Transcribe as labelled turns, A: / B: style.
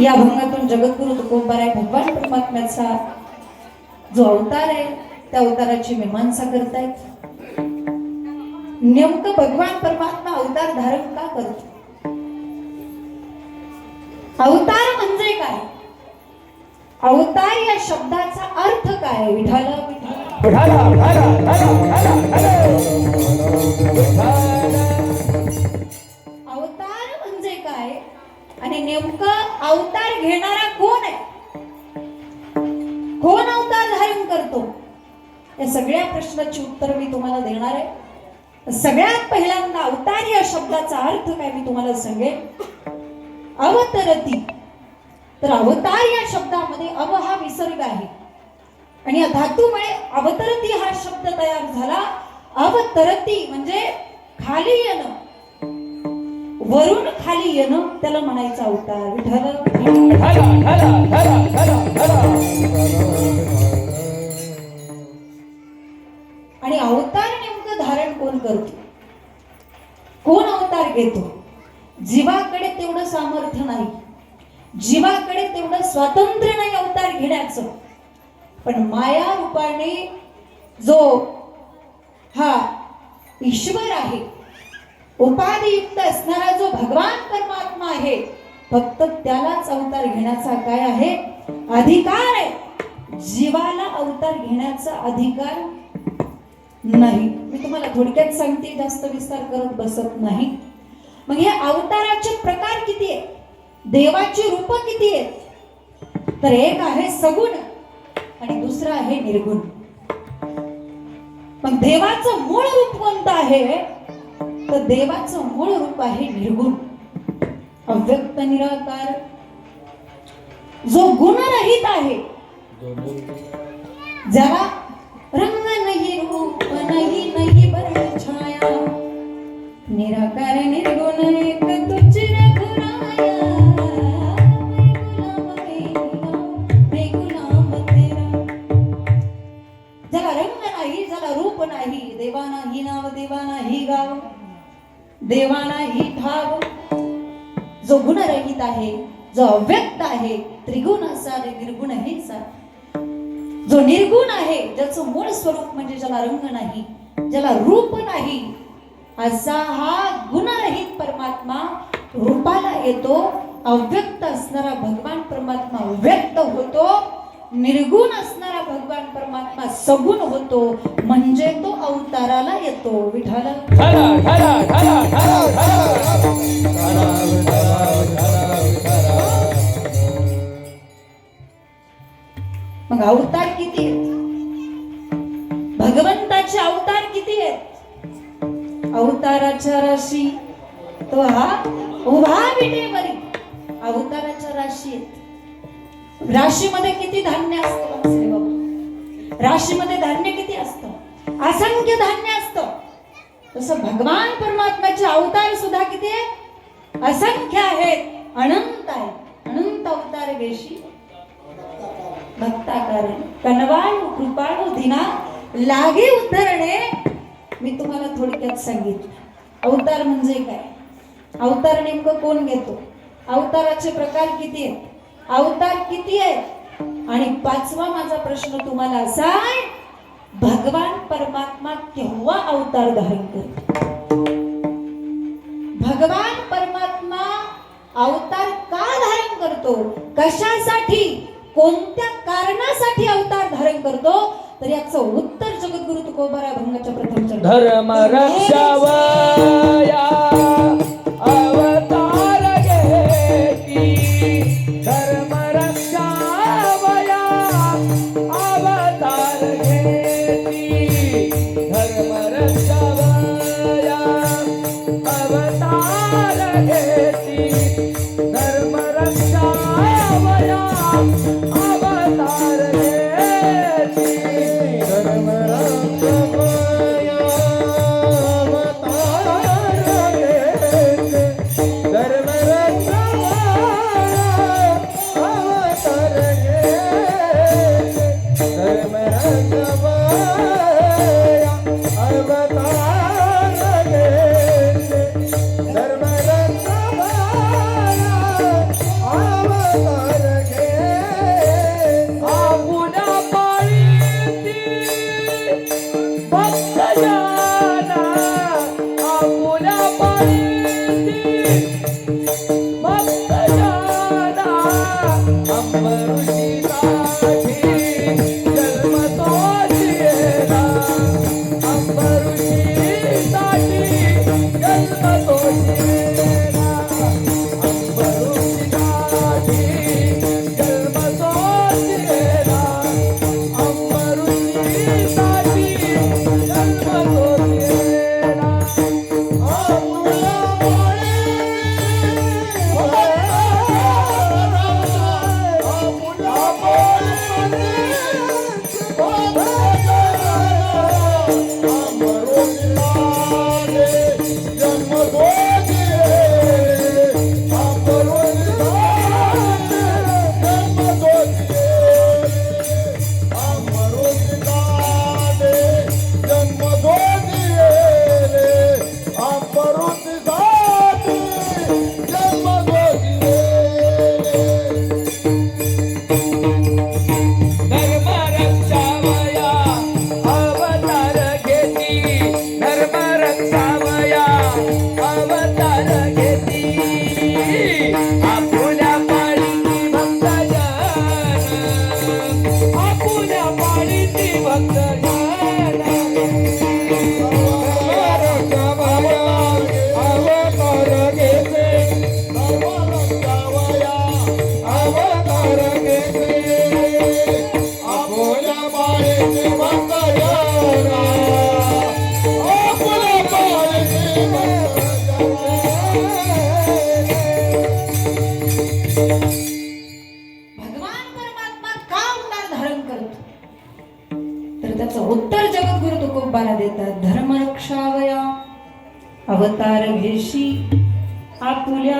A: या अभंगातून जगद्गुरु तुकोबाराय भगवान परमात्म्याचा जो अवतार आहे त्या अवताराची मीमांसा करतायत. नेमकं भगवान परमात्मा अवतार धारण का करतो? अवतार म्हणजे काय? अवतार या शब्दाचा अर्थ काय विठाला. अवतार म्हणजे काय? आणि नेमकं अवतार घेणारा कोण आहे? कोण अवतार धारण करतो? या सगळ्या प्रश्नाची उत्तर मी तुम्हाला देणार आहे. सगळ्यात पहिल्यांदा अवतार या शब्दाचा अर्थ काय मी तुम्हाला सांगेन? अवतरती. तर अवतार या शब्दामध्ये अव हा विसर्ग आहे. आणि या धातूमुळे अवतरती हा शब्द तयार झाला. अवतरती म्हणजे खाली येणं. वरून खाली येणं त्याला म्हणायचा अवतार आणि अवतार नेमकं धारण कोण करतो? कोण अवतार घेतो? जीवाकडे तेवढं सामर्थ्य नाही. जीवाकडे तेवढं स्वातंत्र्य नाही अवतार घेण्याचं. पण माया रूपाने जो हा ईश्वर आहे उपाधियुक्त असणारा जो भगवान परमात्मा आहे फक्त त्यालाच अवतार घेण्याचा काय आहे? अधिकार आहे. जीवाला अवतार घेण्याचा अधिकार नाही. मी तुम्हाला थोडक्यात सांगते जास्त विस्तार करत बसत नाही. मग हे अवताराचे प्रकार किती आहेत? देवाची रूप किती आहेत? तर एक आहे सगुण आणि दुसरं आहे निर्गुण. मग देवाचं मूळ रूप कोणतं आहे? तर देवाचं मूळ रूप आहे निर्गुण. अव्यक्त निराकार. जो गुणरहित आहे. जरा रंग नाही रूप नाही नाही बरं छाया. निराकार देवानाही भाव जो गुणरहित आहे जो अव्यक्त आहे त्रिगुण असा निर्गुण हे जो निर्गुण आहे ज्याचं मूळ स्वरूप म्हणजे ज्याला रंग नाही ज्याला रूप नाही असा हा गुणरहित परमात्मा रूपाला येतो अव्यक्त असणारा भगवान परमात्मा व्यक्त होतो निर्गुण असणारा भगवान परमात्मा सगुण होतो म्हणजे तो अवताराला येतो विठाला मग अवतार किती आहेत? भगवंताचे अवतार किती आहेत? अवताराच्या राशी तो हा उभा विटेवरी अवताराच्या राशी आहेत. राशीमध्ये किती धान्य असतं बाबा? राशीमध्ये धान्य किती असतं? असंख्य धान्य असतं. तसं भगवान परमात्म्याचे अवतार सुद्धा किती आहेत? असंख्य आहेत. अनंत आहेत. अनंत अवतार वेशी भक्ताकार कनवाळू कृपाळू दिना लागे उद्धरणे मी तुम्हाला थोडक्यात सांगितलं. अवतार म्हणजे काय? अवतार नेमकं कोण घेतो? अवताराचे प्रकार किती आहेत? अवतार किती आहेत आणि पाचवा माझा प्रश्न तुम्हाला असा आहे भगवान परमात्मा केव्हा अवतार धारण करतो भगवान परमात्मा अवतार का धारण करतो? कशासाठी? कोणत्या कारणासाठी अवतार धारण करतो? तर याचं उत्तर जगद्गुरु तुकोबारा भंगाच्या प्रथम.
B: धर्म रक्षावया.
A: जगद्गुरु देतात धर्म रक्षावया अवतार घेशी आपुल्या